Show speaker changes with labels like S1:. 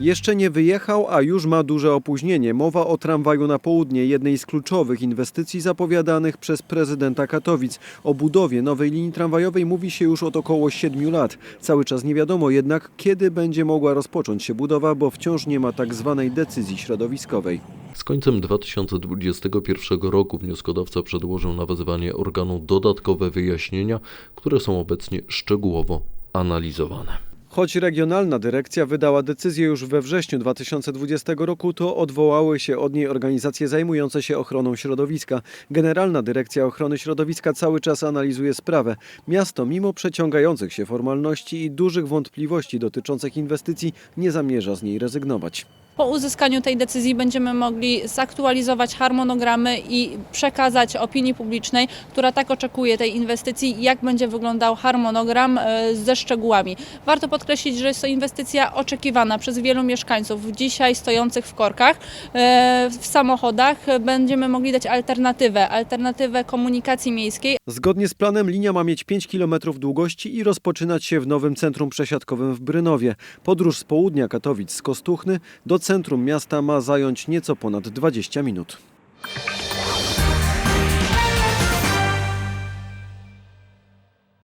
S1: Jeszcze nie wyjechał, a już ma duże opóźnienie. Mowa o tramwaju na południe, jednej z kluczowych inwestycji zapowiadanych przez prezydenta Katowic. O budowie nowej linii tramwajowej mówi się już od około 7 lat. Cały czas nie wiadomo jednak, kiedy będzie mogła rozpocząć się budowa, bo wciąż nie ma tak zwanej decyzji środowiskowej.
S2: Z końcem 2021 roku wnioskodawca przedłożył na wezwanie organu dodatkowe wyjaśnienia, które są obecnie szczegółowo analizowane.
S1: Choć regionalna dyrekcja wydała decyzję już we wrześniu 2020 roku, to odwołały się od niej organizacje zajmujące się ochroną środowiska. Generalna Dyrekcja Ochrony Środowiska cały czas analizuje sprawę. Miasto, mimo przeciągających się formalności i dużych wątpliwości dotyczących inwestycji, nie zamierza z niej rezygnować.
S3: Po uzyskaniu tej decyzji będziemy mogli zaktualizować harmonogramy i przekazać opinii publicznej, która tak oczekuje tej inwestycji, jak będzie wyglądał harmonogram e, ze szczegółami. Warto podkreślić, że jest to inwestycja oczekiwana przez wielu mieszkańców dzisiaj stojących w korkach, e, w samochodach. Będziemy mogli dać alternatywę, alternatywę komunikacji miejskiej,
S1: Zgodnie z planem linia ma mieć 5 km długości i rozpoczynać się w nowym centrum przesiadkowym w Brynowie. Podróż z południa Katowic z Kostuchny do centrum miasta ma zająć nieco ponad 20 minut.